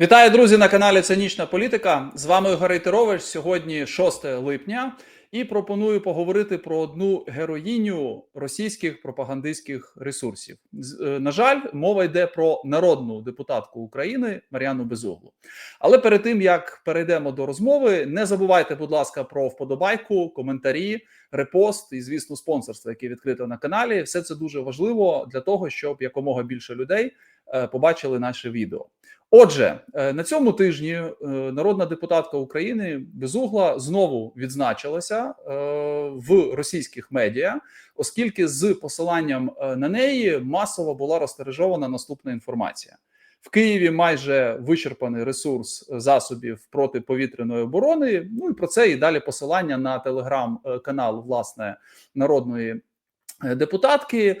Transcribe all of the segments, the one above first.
Вітаю, друзі, на каналі Цинічна Політика. З вами Ігор Рейтерович. Сьогодні 6 липня, і пропоную поговорити про одну героїню російських пропагандистських ресурсів. Е, На жаль, мова йде про народну депутатку України Мар'яну Безуглу. Але перед тим як перейдемо до розмови, не забувайте, будь ласка, про вподобайку, коментарі, репост і, звісно, спонсорство, яке відкрите на каналі. Все це дуже важливо для того, щоб якомога більше людей е, побачили наше відео. Отже, е, на цьому тижні е, народна депутатка України Безугла знову відзначилася е, в російських медіа, оскільки з посиланням на неї масово була розтережована наступна інформація. В Києві майже вичерпаний ресурс засобів протиповітряної оборони. Ну і про це і далі посилання на телеграм-канал власне народної депутатки, е,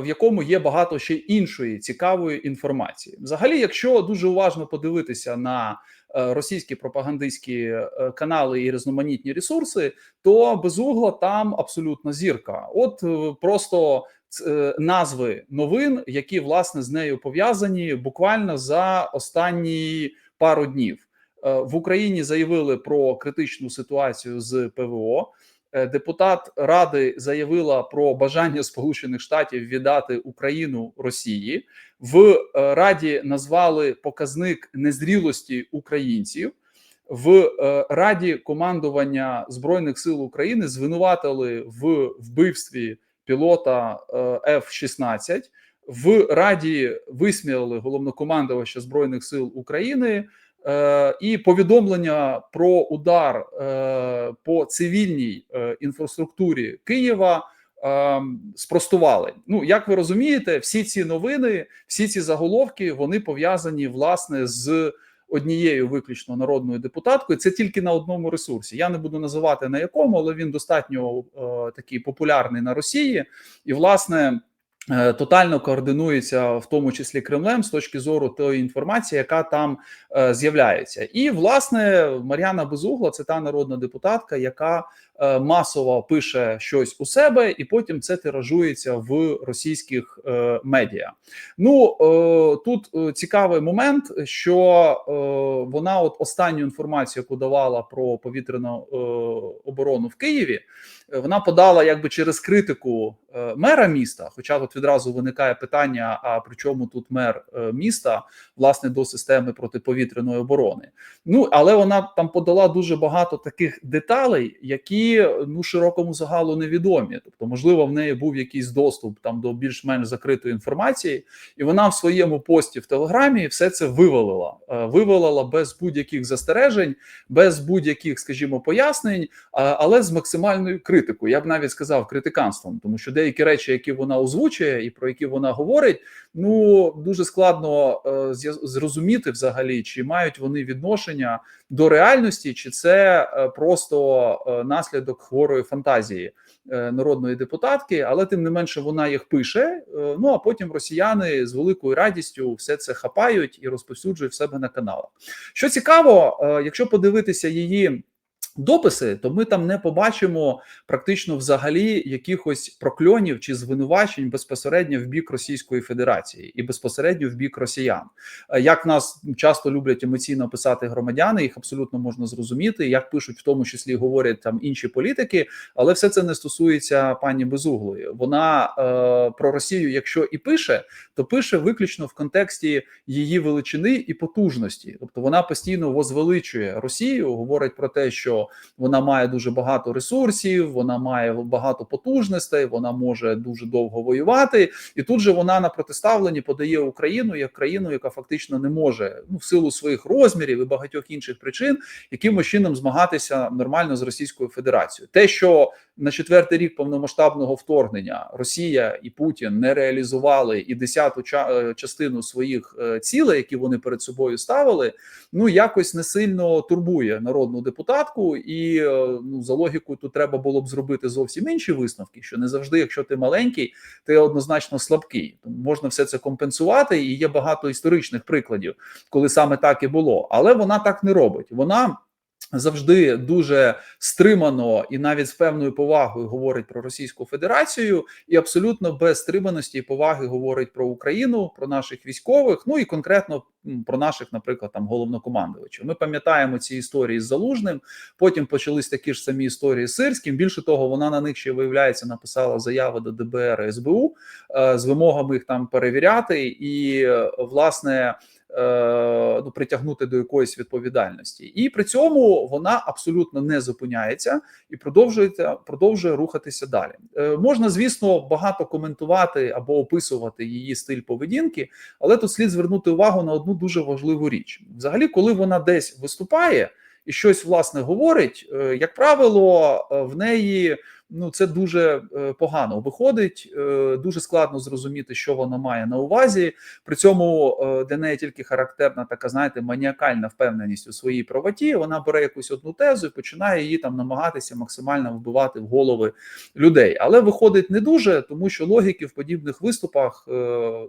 в якому є багато ще іншої цікавої інформації. Взагалі, якщо дуже уважно подивитися на е, російські пропагандистські е, канали і різноманітні ресурси, то безугла там абсолютно зірка. От е, просто е, назви новин, які власне з нею пов'язані, буквально за останні пару днів. Е, В Україні заявили про критичну ситуацію з ПВО. Е, Депутат Ради заявила про бажання Сполучених Штатів віддати Україну Росії. В е, Раді назвали показник незрілості українців. В е, Раді командування Збройних сил України звинуватили в вбивстві пілота е, F-16. В Раді висміяли головнокомандувача Збройних сил України і повідомлення про удар е, по цивільній е, інфраструктурі Києва е, спростували. Ну як ви розумієте, всі ці новини, всі ці заголовки вони пов'язані власне з однією виключно народною депутаткою. Це тільки на одному ресурсі. Я не буду називати на якому, але він достатньо е, такий популярний на Росії, і власне. Е, Тотально координується в тому числі Кремлем з точки зору тої інформації, яка там е, з'являється, і власне Мар'яна Безугла це та народна депутатка, яка масово пише щось у себе, і потім це тиражується в російських е, медіа. Ну е, тут е, цікавий момент, що е, вона, от останню інформацію, яку давала про повітряну е, оборону в Києві, е, вона подала якби через критику е, мера міста. Хоча тут відразу виникає питання: а при чому тут мер е, міста, власне, до системи протиповітряної оборони? Ну але вона там подала дуже багато таких деталей, які ну широкому загалу невідомі. Тобто, можливо, в неї був якийсь доступ там до більш-менш закритої інформації, і вона в своєму пості в телеграмі все це вивалила. Е, Вивалила без будь-яких застережень, без будь-яких, скажімо, пояснень, але з максимальною критикою. Я б навіть сказав критиканством, тому що деякі речі, які вона озвучує і про які вона говорить, ну дуже складно е, зрозуміти взагалі, чи мають вони відношення до реальності, чи це е, просто е, наслідок хворої фантазії е, народної депутатки, але тим не менше вона їх пише. е, Ну а потім росіяни з великою радістю все це хапають і розповсюджують в себе на каналах. Що цікаво, е, якщо подивитися її. Дописи, то ми там не побачимо практично взагалі якихось прокльонів чи звинувачень безпосередньо в бік Російської Федерації і безпосередньо в бік росіян. Е, Як нас часто люблять емоційно писати громадяни, їх абсолютно можна зрозуміти, як пишуть, в тому числі говорять там інші політики, але все це не стосується пані Безуглої. Вона е, про Росію, якщо і пише, то пише виключно в контексті її величини і потужності. Тобто вона постійно возвеличує Росію, говорить про те, що вона має дуже багато ресурсів, вона має багато потужностей, вона може дуже довго воювати, і тут же вона на протиставленні подає Україну як країну, яка фактично не може ну в силу своїх розмірів і багатьох інших причин якимось чином змагатися нормально з Російською Федерацією. Те, що на четвертий рік повномасштабного вторгнення Росія і Путін не реалізували і десяту е, частину своїх е, цілей, які вони перед собою ставили, ну якось не сильно турбує народну депутатку, і е, ну за логікою тут треба було б зробити зовсім інші висновки. Що не завжди, якщо ти маленький, ти однозначно слабкий. Тому можна все це компенсувати, і є багато історичних прикладів, коли саме так і було. Але вона так не робить. Вона завжди дуже стримано і навіть з певною повагою говорить про Російську Федерацію, і абсолютно без стриманості і поваги говорить про Україну, про наших військових. Ну і конкретно про наших, наприклад, там головнокомандувачів. Ми пам'ятаємо ці історії з залужним. Потім почались такі ж самі історії з Сирським. Більше того, вона на них ще виявляється, написала заяви до ДБР СБУ е, з вимогами їх там перевіряти, і е, власне. Е, ну, притягнути до якоїсь відповідальності, і при цьому вона абсолютно не зупиняється і продовжує продовжує рухатися далі. Е, можна, звісно, багато коментувати або описувати її стиль поведінки, але тут слід звернути увагу на одну дуже важливу річ: взагалі, коли вона десь виступає і щось власне говорить, е, як правило, в неї ну це дуже е, погано виходить. Е, дуже складно зрозуміти, що вона має на увазі. При цьому е, для неї тільки характерна така, знаєте, маніакальна впевненість у своїй правоті. Вона бере якусь одну тезу і починає її там намагатися максимально вбивати в голови людей. Але виходить не дуже, тому що логіки в подібних виступах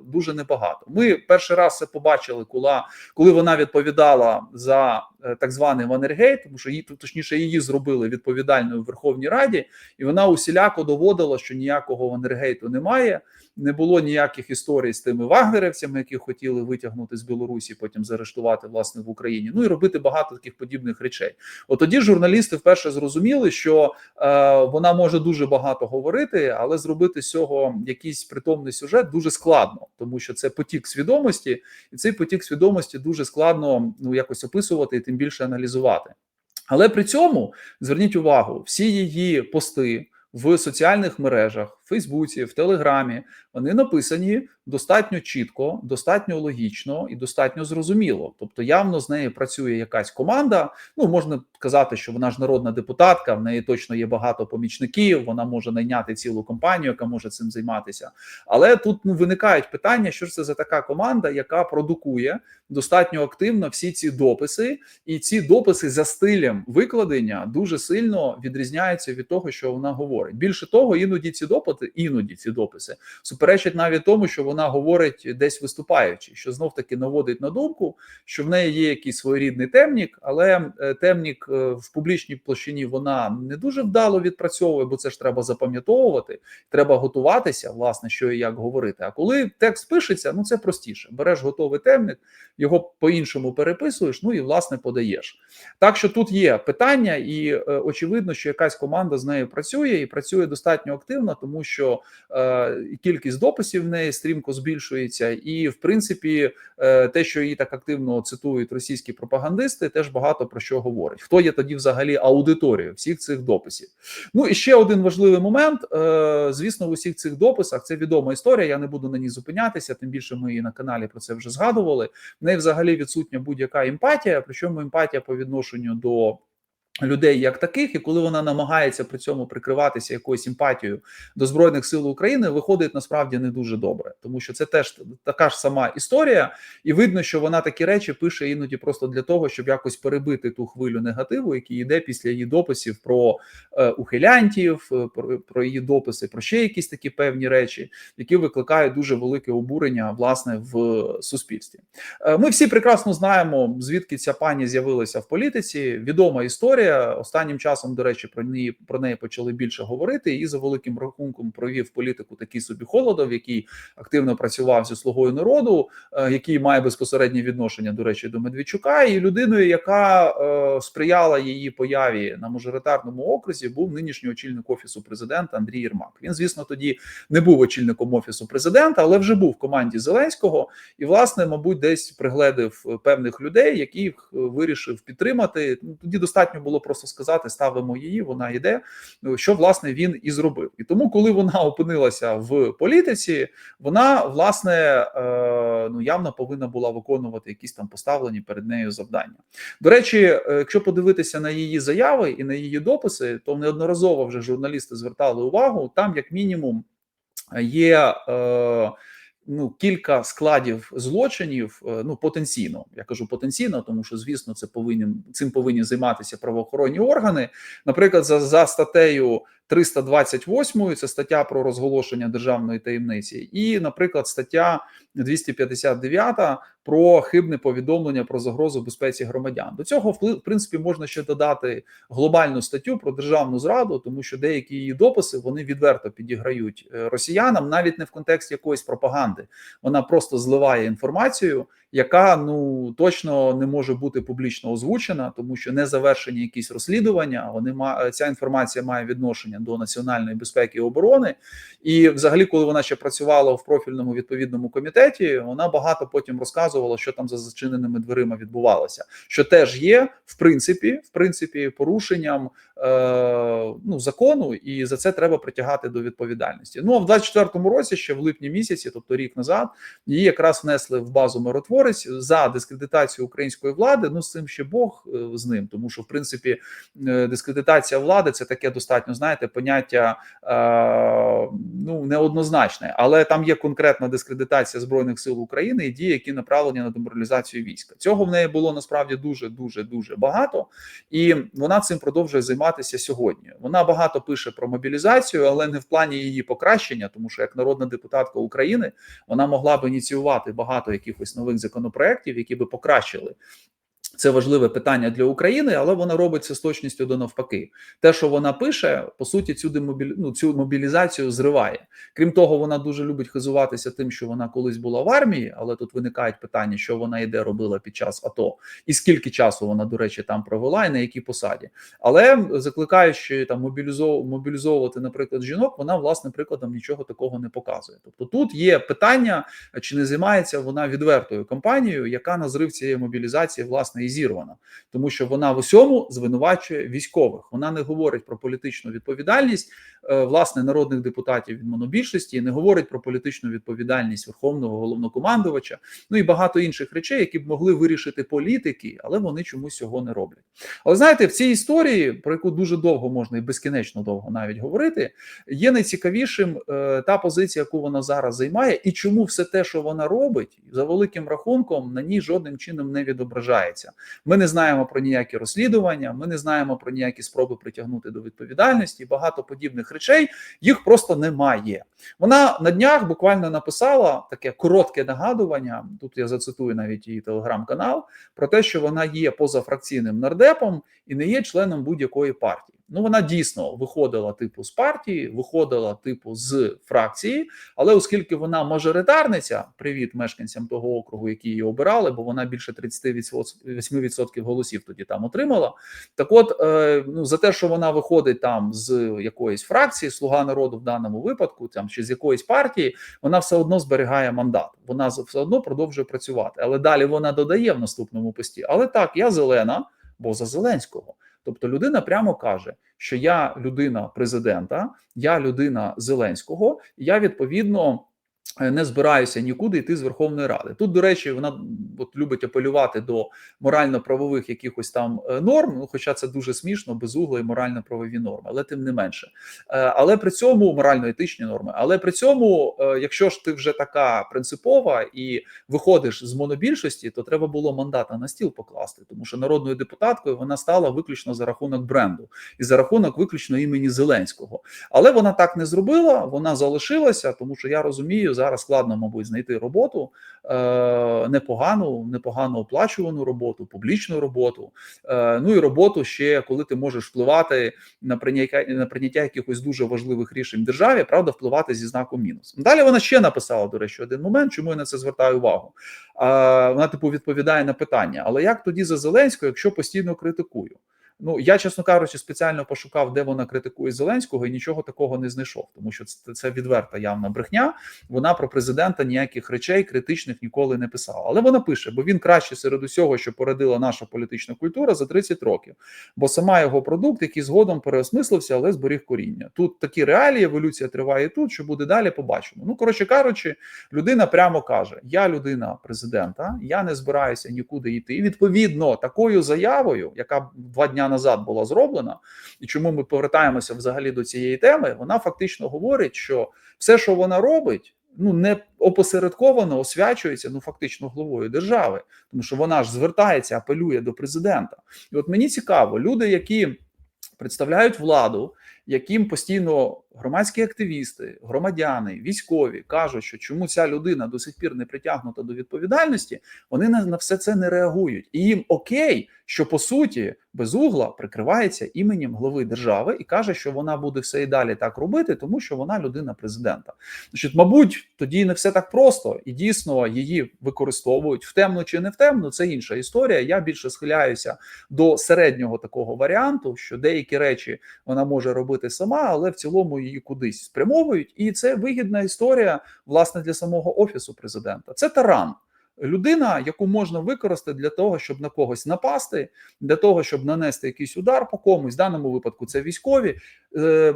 дуже небагато. Ми перший раз це побачили, коли, коли вона відповідала за так званий Ванергейт, тому що її точніше її зробили відповідальною в Верховній Раді і вона усіляко доводила, що ніякого ванергейту немає. Не було ніяких історій з тими вагнерівцями, які хотіли витягнути з Білорусі, потім заарештувати власне в Україні. Ну і робити багато таких подібних речей. От тоді журналісти вперше зрозуміли, що е, вона може дуже багато говорити, але зробити з цього якийсь притомний сюжет дуже складно, тому що це потік свідомості, і цей потік свідомості дуже складно ну якось описувати і тим більше аналізувати. Але при цьому зверніть увагу, всі її пости в соціальних мережах, Фейсбуці, в Телеграмі, вони написані достатньо чітко, достатньо логічно і достатньо зрозуміло. Тобто, явно з нею працює якась команда. Ну можна казати, що вона ж народна депутатка, в неї точно є багато помічників. Вона може найняти цілу компанію, яка може цим займатися. Але тут ну виникають питання, що ж це за така команда, яка продукує достатньо активно всі ці дописи, і ці дописи за стилем викладення дуже сильно відрізняються від того, що вона говорить. Більше того, іноді ці допити, іноді ці дописи суперечать навіть тому, що вона говорить десь виступаючи, що знов таки наводить на думку, що в неї є якийсь своєрідний темнік, але е, темнік е, в публічній площині вона не дуже вдало відпрацьовує, бо це ж треба запам'ятовувати, треба готуватися, власне, що і як говорити. А коли текст пишеться, ну це простіше. Береш готовий темник, його по-іншому переписуєш, ну і власне подаєш. Так що тут є питання, і е, очевидно, що якась команда з нею працює і працює достатньо активно, тому що е, кількість дописів в неї стрімко збільшується, і в принципі, е, те, що її так активно цитують російські пропагандисти, теж багато про що говорить. Хто є тоді взагалі аудиторією всіх цих дописів? Ну і ще один важливий момент. Е, звісно, в усіх цих дописах це відома історія. Я не буду на ній зупинятися. Тим більше ми і на каналі про це вже згадували. В неї взагалі відсутня будь-яка емпатія, причому емпатія по відношенню до людей як таких, і коли вона намагається при цьому прикриватися якоюсь симпатією до збройних сил України, виходить насправді не дуже добре, тому що це теж така ж сама історія, і видно, що вона такі речі пише іноді просто для того, щоб якось перебити ту хвилю негативу, який йде після її дописів про е, ухилянтів, е, про, про її дописи, про ще якісь такі певні речі, які викликають дуже велике обурення власне в суспільстві. Е, ми всі прекрасно знаємо, звідки ця пані з'явилася в політиці. Відома історія історія. Останнім часом, до речі, про неї про неї почали більше говорити. І за великим рахунком провів політику такий собі холодов, який активно працював зі слугою народу, е, який має безпосереднє відношення до речі до Медведчука, і людиною, яка е, сприяла її появі на мажоритарному окрузі, був нинішній очільник офісу президента Андрій Єрмак. Він, звісно, тоді не був очільником офісу президента, але вже був в команді Зеленського і, власне, мабуть, десь пригледив певних людей, яких вирішив підтримати. Тоді достатньо було було просто сказати: ставимо її, вона йде. Що власне він і зробив. І тому, коли вона опинилася в політиці, вона власне е, ну явно повинна була виконувати якісь там поставлені перед нею завдання. До речі, е, якщо подивитися на її заяви і на її дописи, то неодноразово вже журналісти звертали увагу. Там, як мінімум, є. Е, ну кілька складів злочинів. Е, ну потенційно, я кажу потенційно, тому що звісно, це повинен цим повинні займатися правоохоронні органи. Наприклад, за за статтею 328 це стаття про розголошення державної таємниці, і, наприклад, стаття 259 про хибне повідомлення про загрозу безпеці громадян. До цього в принципі можна ще додати глобальну статтю про державну зраду, тому що деякі її дописи вони відверто підіграють е, росіянам, навіть не в контексті якоїсь пропаганди. Вона просто зливає інформацію, яка ну точно не може бути публічно озвучена, тому що не завершені якісь розслідування. Вони ця інформація має відношення до національної безпеки і оборони. І, взагалі, коли вона ще працювала в профільному відповідному комітеті, вона багато потім розказувала, що там за зачиненими дверима відбувалося, що теж є в принципі, в принципі, порушенням е, ну закону, і за це треба притягати до відповідальності. Ну а в 24-му році, ще в липні місяці, тобто рік назад, її якраз внесли в базу миротворець за дискредитацію української влади. Ну з цим ще Бог е, з ним, тому що в принципі е, дискредитація влади це таке достатньо, знаєте, поняття е, ну неоднозначне, але там є конкретна дискредитація збройних сил України і дії, які направлені на деморалізацію війська. Цього в неї було насправді дуже дуже дуже багато, і вона цим продовжує займатися сьогодні. Вона багато пише про мобілізацію, але не в плані її покращення, тому що як народна депутатка України вона могла б ініціювати багато якихось нових законопроєктів, які би покращили це важливе питання для України, але вона робить це з точністю до навпаки. Те, що вона пише, по суті, цю демобілі... ну, цю мобілізацію зриває. Крім того, вона дуже любить хизуватися тим, що вона колись була в армії, але тут виникають питання, що вона і де робила під час АТО, і скільки часу вона, до речі, там провела, і на якій посаді. Але закликаючи там мобілізов... мобілізовувати, наприклад, жінок, вона власне прикладом нічого такого не показує. Тобто, тут є питання, чи не займається вона відвертою кампанією, яка на зрив цієї мобілізації власне і зірвана, тому що вона в усьому звинувачує військових. Вона не говорить про політичну відповідальність власне народних депутатів від монобільшості, не говорить про політичну відповідальність верховного головнокомандувача, ну і багато інших речей, які б могли вирішити політики, але вони чомусь цього не роблять. Але знаєте, в цій історії, про яку дуже довго можна і безкінечно довго навіть говорити, є найцікавішим е, та позиція, яку вона зараз займає, і чому все те, що вона робить, за великим рахунком на ній жодним чином не відображається. Ми не знаємо про ніякі розслідування, ми не знаємо про ніякі спроби притягнути до відповідальності. Багато подібних речей їх просто немає. Вона на днях буквально написала таке коротке нагадування. Тут я зацитую навіть її телеграм-канал про те, що вона є позафракційним нардепом і не є членом будь-якої партії. Ну, вона дійсно виходила типу з партії, виходила типу з фракції, але оскільки вона мажоритарниця, привіт мешканцям того округу, які її обирали, бо вона більше 38% голосів тоді там отримала. Так, от е, ну за те, що вона виходить там з якоїсь фракції, слуга народу в даному випадку, там чи з якоїсь партії, вона все одно зберігає мандат. Вона все одно продовжує працювати. Але далі вона додає в наступному пості. Але так, я зелена, бо за Зеленського. Тобто людина прямо каже, що я людина президента, я людина Зеленського, я відповідно. Е, не збираюся нікуди йти з Верховної Ради. Тут, до речі, вона от любить апелювати до морально-правових якихось там е, норм. Ну, хоча це дуже смішно, безугло і морально-правові норми, але тим не менше. Е, але при цьому морально-етичні норми. Але при цьому, якщо ж ти вже така принципова і виходиш з монобільшості, то треба було мандата на стіл покласти, тому що народною депутаткою вона стала виключно за рахунок бренду і за рахунок виключно імені Зеленського. Але вона так не зробила, вона залишилася, тому що я розумію зараз складно, мабуть, знайти роботу е, непогану, непогано оплачувану роботу, публічну роботу. Е, ну і роботу ще коли ти можеш впливати на прийняття на прийняття якихось дуже важливих рішень в державі, правда, впливати зі знаком мінус. Далі вона ще написала, до речі, один момент, чому я на це звертаю увагу. Е, вона типу відповідає на питання: але як тоді за Зеленського, якщо постійно критикую? Ну я, чесно кажучи, спеціально пошукав, де вона критикує Зеленського, і нічого такого не знайшов, тому що це, це відверта явна брехня. Вона про президента ніяких речей критичних ніколи не писала. Але вона пише, бо він краще серед усього, що породила наша політична культура за 30 років. Бо сама його продукт, який згодом переосмислився, але зберіг коріння. Тут такі реалії, еволюція триває тут. Що буде далі? Побачимо. Ну коротше кажучи, людина прямо каже: Я людина президента, я не збираюся нікуди йти. І відповідно такою заявою, яка два дня назад була зроблена, і чому ми повертаємося взагалі до цієї теми, вона фактично говорить, що все, що вона робить, ну не опосередковано освячується ну фактично главою держави, тому що вона ж звертається, апелює до президента. І от мені цікаво, люди, які представляють владу, яким постійно громадські активісти, громадяни, військові кажуть, що чому ця людина до сих пір не притягнута до відповідальності, вони на, на все це не реагують. І їм окей, що по суті безугла прикривається іменем глави держави і каже, що вона буде все і далі так робити, тому що вона людина президента. Значить, мабуть, тоді не все так просто, і дійсно її використовують в темну чи не в темну. Це інша історія. Я більше схиляюся до середнього такого варіанту, що деякі речі вона може робити сама, але в цілому її кудись спрямовують. І це вигідна історія власне для самого офісу президента. Це таран. Людина, яку можна використати для того, щоб на когось напасти, для того, щоб нанести якийсь удар по комусь, в даному випадку це військові,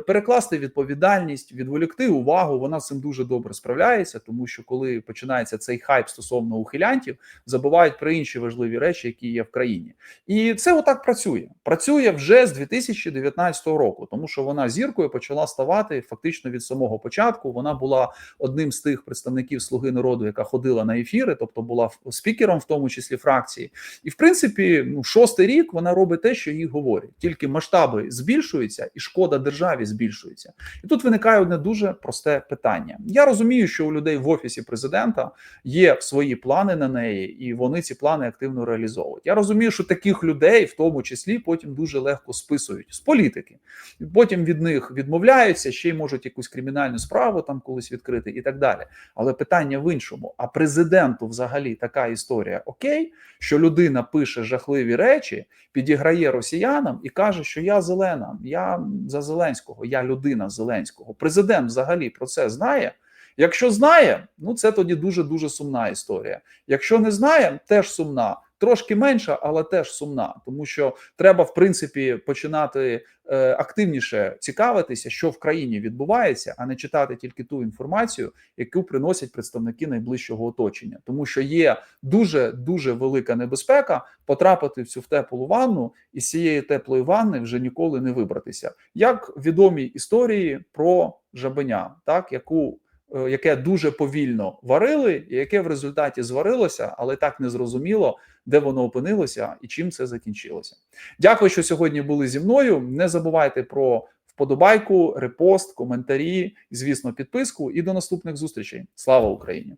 перекласти відповідальність, відволікти увагу. Вона з цим дуже добре справляється, тому що коли починається цей хайп стосовно ухилянтів, забувають про інші важливі речі, які є в країні. І це отак працює. Працює вже з 2019 року, тому що вона зіркою почала ставати фактично від самого початку. Вона була одним з тих представників Слуги народу, яка ходила на ефіри, тобто була спікером, в тому числі фракції. І в принципі, ну шостий рік вона робить те, що їй говорять. Тільки масштаби збільшуються, і шкода державі збільшується. І тут виникає одне дуже просте питання. Я розумію, що у людей в офісі президента є свої плани на неї, і вони ці плани активно реалізовують. Я розумію, що таких людей, в тому числі, потім дуже легко списують з політики. Потім від них відмовляються, ще й можуть якусь кримінальну справу там колись відкрити і так далі. Але питання в іншому: а президенту взагалі така історія окей, що людина пише жахливі речі, підіграє росіянам і каже, що я зелена, я за Зеленського, я людина Зеленського. Президент взагалі про це знає. Якщо знає, ну це тоді дуже дуже сумна історія. Якщо не знає, теж сумна. Трошки менша, але теж сумна, тому що треба в принципі починати е, активніше цікавитися, що в країні відбувається, а не читати тільки ту інформацію, яку приносять представники найближчого оточення, тому що є дуже дуже велика небезпека потрапити в цю в теплу ванну і з цієї теплої ванни вже ніколи не вибратися. Як відомі історії про жабеня, так яку яке дуже повільно варили, і яке в результаті зварилося, але так не зрозуміло, де воно опинилося і чим це закінчилося. Дякую, що сьогодні були зі мною. Не забувайте про вподобайку, репост, коментарі, звісно, підписку. І до наступних зустрічей. Слава Україні!